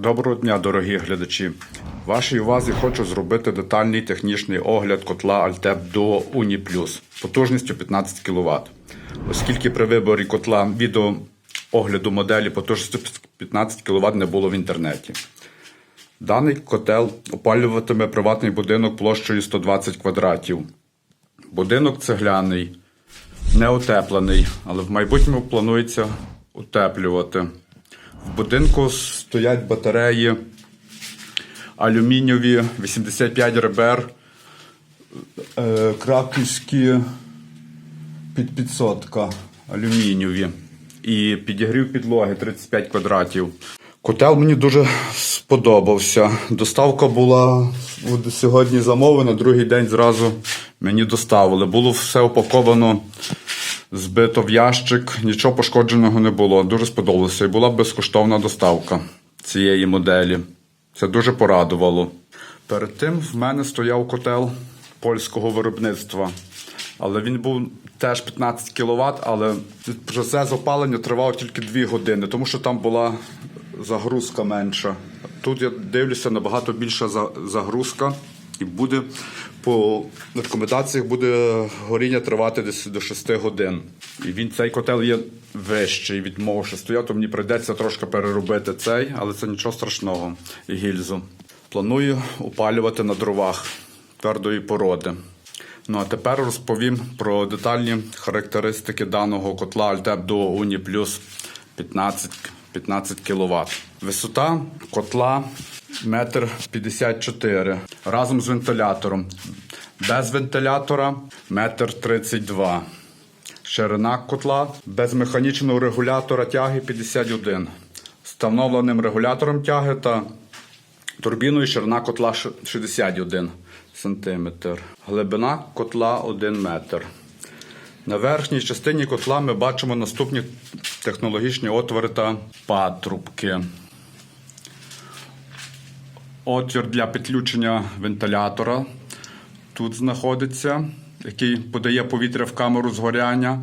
Доброго дня, дорогі глядачі. Вашій увазі хочу зробити детальний технічний огляд котла Altep Duo Uni Plus потужністю 15 кВт. Оскільки при виборі котла відео огляду моделі потужністю 15 кВт не було в інтернеті. Даний котел опалюватиме приватний будинок площею 120 квадратів. Будинок цегляний, не утеплений, але в майбутньому планується утеплювати. В будинку стоять батареї алюмінієві 85 ребер, е, краківські під підсотка алюмінієві і підігрів підлоги 35 квадратів. Котел мені дуже сподобався. Доставка була сьогодні замовлена, другий день зразу мені доставили. Було все упаковано збито в ящик, нічого пошкодженого не було. Дуже сподобалося. І була безкоштовна доставка цієї моделі. Це дуже порадувало. Перед тим в мене стояв котел польського виробництва. Але він був теж 15 кВт, але процес опалення тривав тільки 2 години, тому що там була загрузка менша. Тут я дивлюся набагато більша за- загрузка, і буде по рекомендаціях буде горіння тривати десь до 6 годин. І він цей котел є вищий від мого, що то мені прийдеться трошки переробити цей, але це нічого страшного. І гільзу. Планую опалювати на дровах твердої породи. Ну а тепер розповім про детальні характеристики даного котла Altep Duo Uni Plus 15, 15 кВт. Висота котла 1,54 м разом з вентилятором. Без вентилятора 1,32 м. Ширина котла без механічного регулятора тяги 51 з встановленим регулятором тяги та турбіною ширина котла 61 см. Глибина котла 1 метр. На верхній частині котла ми бачимо наступні технологічні отвори та патрубки. Отвір для підключення вентилятора тут знаходиться, який подає повітря в камеру згоряння.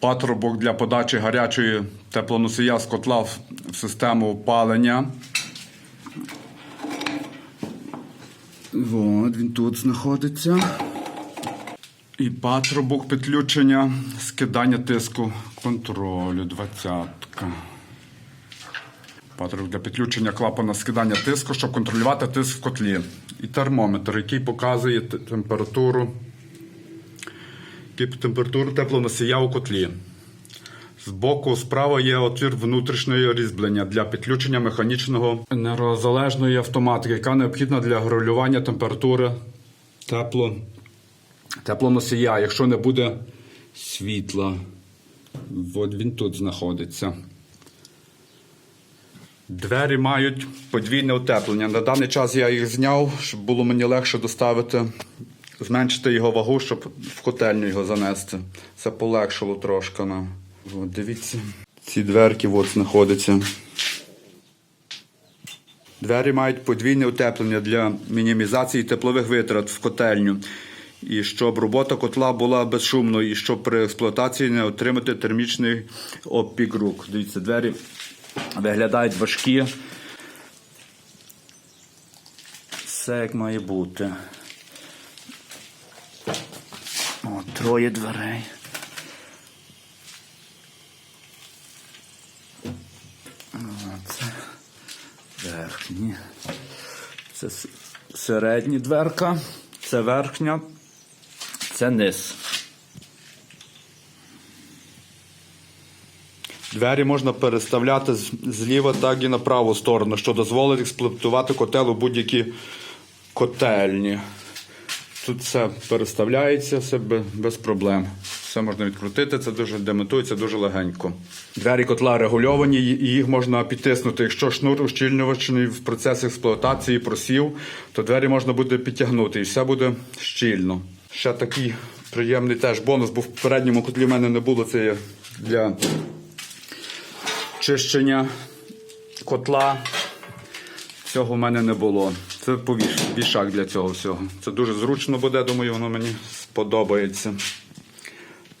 Патрубок для подачі гарячої теплоносія з котла в систему опалення. От, він тут знаходиться. І патрубок підключення, скидання тиску контролю, двадцятка. Патрубок для підключення клапана скидання тиску, щоб контролювати тиск в котлі. І термометр, який показує температуру, температуру теплоносія у котлі. Збоку справа є отвір внутрішнього різьблення для підключення механічного енергозалежної автоматики, яка необхідна для регулювання температури тепло, теплоносія, якщо не буде світла. От він тут знаходиться. Двері мають подвійне утеплення. На даний час я їх зняв, щоб було мені легше доставити, зменшити його вагу, щоб в котельню його занести. Це полегшило трошки нам. От, дивіться, ці дверки от знаходяться. Двері мають подвійне утеплення для мінімізації теплових витрат в котельню. І щоб робота котла була безшумною, і щоб при експлуатації не отримати термічний опік рук. Дивіться, двері виглядають важкі. Все як має бути. О, троє дверей. Це верхні. Це с- середня дверка, це верхня, це низ. Двері можна переставляти зліва, так і на праву сторону, що дозволить експлуатувати котел у будь-які котельні. Тут все переставляється, все без проблем. Все можна відкрутити, це дуже демонтується дуже легенько. Двері котла регульовані, і їх можна підтиснути. Якщо шнур ущільнювачний в процесі експлуатації просів, то двері можна буде підтягнути і все буде щільно. Ще такий приємний теж бонус, бо в передньому котлі в мене не було це для чищення котла. Цього в мене не було. Це вішак для цього всього. Це дуже зручно буде, думаю, воно мені сподобається.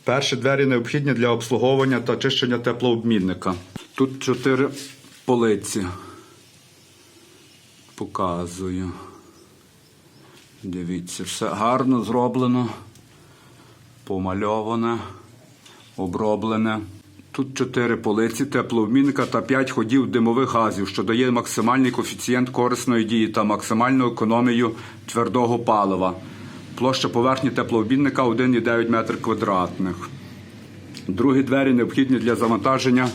Перші двері необхідні для обслуговування та чищення теплообмінника. Тут чотири полиці. Показую. Дивіться, все гарно зроблено, помальоване, оброблене. Тут 4 полиці теплообмінника та 5 ходів димових газів, що дає максимальний коефіцієнт корисної дії та максимальну економію твердого палива. Площа поверхні теплообмінника 1,9 метр квадратних. Другі двері необхідні для завантаження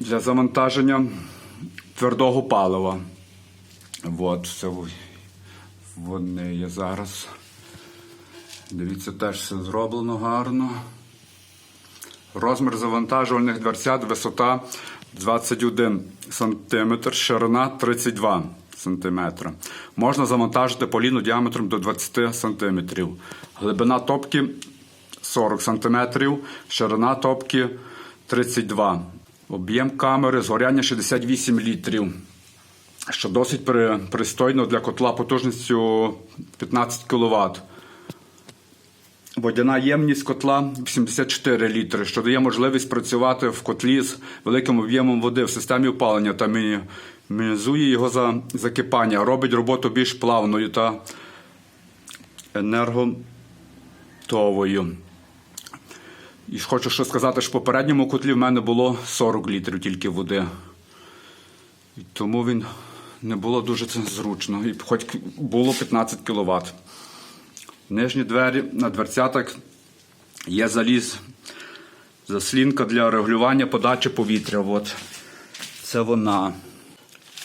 для завантаження твердого палива. От, це вони є зараз. Дивіться, теж все зроблено гарно. Розмір завантажувальних дверцят, висота 21 см, ширина 32 см. Можна завантажити поліну діаметром до 20 см. Глибина топки 40 см, ширина топки 32 Об'єм камери згоряння 68 літрів, що досить при- пристойно для котла потужністю 15 кВт. Водяна ємність котла 84 літри, що дає можливість працювати в котлі з великим об'ємом води в системі опалення та міні- мінімізує його за закипання, робить роботу більш плавною та енерготовою. І хочу ще сказати, що в попередньому котлі в мене було 40 літрів тільки води. І тому він не було дуже зручно. І хоч було 15 кВт. Нижні двері на дверцятах є заліз, заслінка для регулювання подачі повітря. От. Це вона.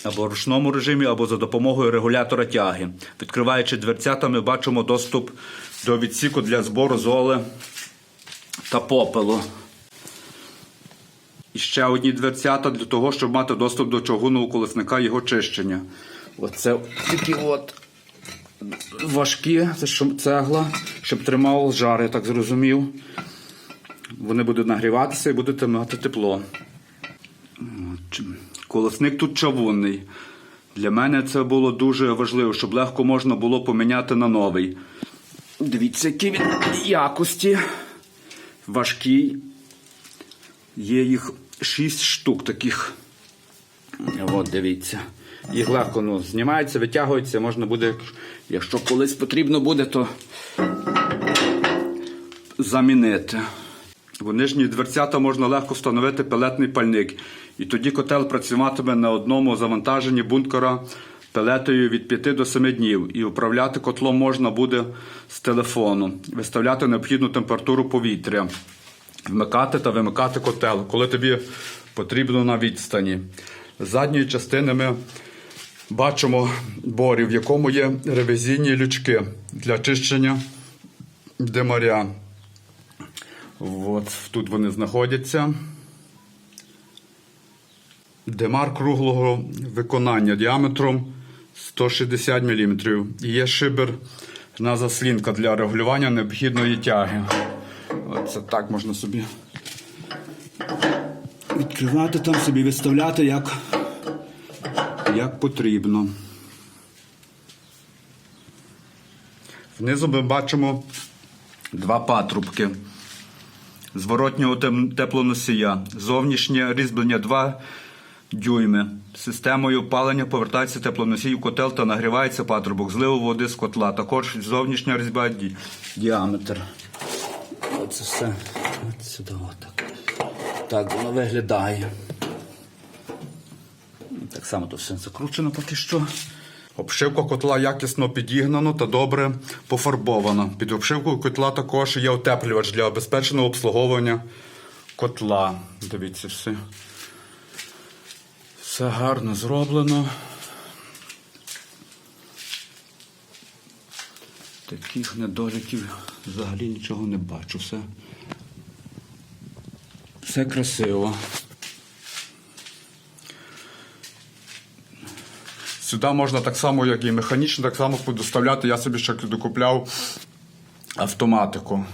Або в ручному режимі, або за допомогою регулятора тяги. Відкриваючи дверцята, ми бачимо доступ до відсіку для збору золи та попелу. І ще одні дверцята для того, щоб мати доступ до чугунного колесника його чищення. Оце такі от важкі, це цегла, щоб тримав жар, я так зрозумів. Вони будуть нагріватися і будете мати тепло. От. Колесник тут чавунний. Для мене це було дуже важливо, щоб легко можна було поміняти на новий. Дивіться, які він якості. Важкий. Є їх 6 штук таких. От дивіться. Їх легко ну, знімається, витягується, можна буде, якщо колись потрібно буде, то замінити. В нижні дверцята можна легко встановити пелетний пальник. І тоді котел працюватиме на одному завантаженні бункера пелетою від 5 до 7 днів. І управляти котлом можна буде з телефону, виставляти необхідну температуру повітря, вмикати та вимикати котел, коли тобі потрібно на відстані. Задньої частини ми бачимо борів, в якому є ревізійні лючки для чищення димаря. От тут вони знаходяться. Демар круглого виконання діаметром 160 мм. І є шибер на заслінка для регулювання необхідної тяги. Оце так можна собі відкривати там собі, виставляти як, як потрібно. Знизу ми бачимо два патрубки зворотнього теплоносія, зовнішнє різьблення 2 дюйми. Системою опалення повертається теплоносій в котел та нагрівається патрубок зливу води з котла. Також зовнішня різьба ді- діаметр. Оце все. От сюди отак. Так воно виглядає. Так само то все закручено поки що. Обшивка котла якісно підігнано та добре пофарбована. Під обшивкою котла також є утеплювач для безпечного обслуговування котла. Дивіться все. Все гарно зроблено. Таких недоліків взагалі нічого не бачу. Все, все красиво. Сюди можна так само, як і механічно, так само доставляти. Я собі ще докупляв автоматику.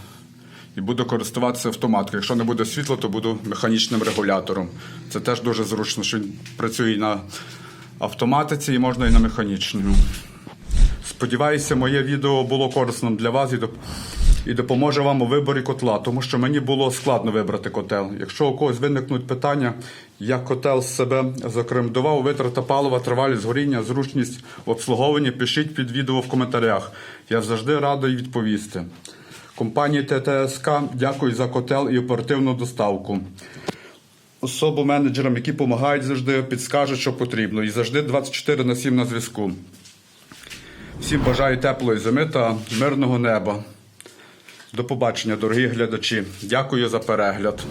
І буду користуватися автоматкою. Якщо не буде світла, то буду механічним регулятором. Це теж дуже зручно, що він працює і на автоматиці, і можна і на механічному. Сподіваюся, моє відео було корисним для вас і і допоможе вам у виборі котла, тому що мені було складно вибрати котел. Якщо у когось виникнуть питання, як котел з себе закремдував, витрата палива, тривалість горіння, зручність в обслуговуванні, пишіть під відео в коментарях. Я завжди радий відповісти. Компанії ТТСК дякую за котел і оперативну доставку. Особу менеджерам, які допомагають завжди, підскажуть, що потрібно. І завжди 24 на 7 на зв'язку. Всім бажаю теплої зими та мирного неба. До побачення, дорогі глядачі. Дякую за перегляд.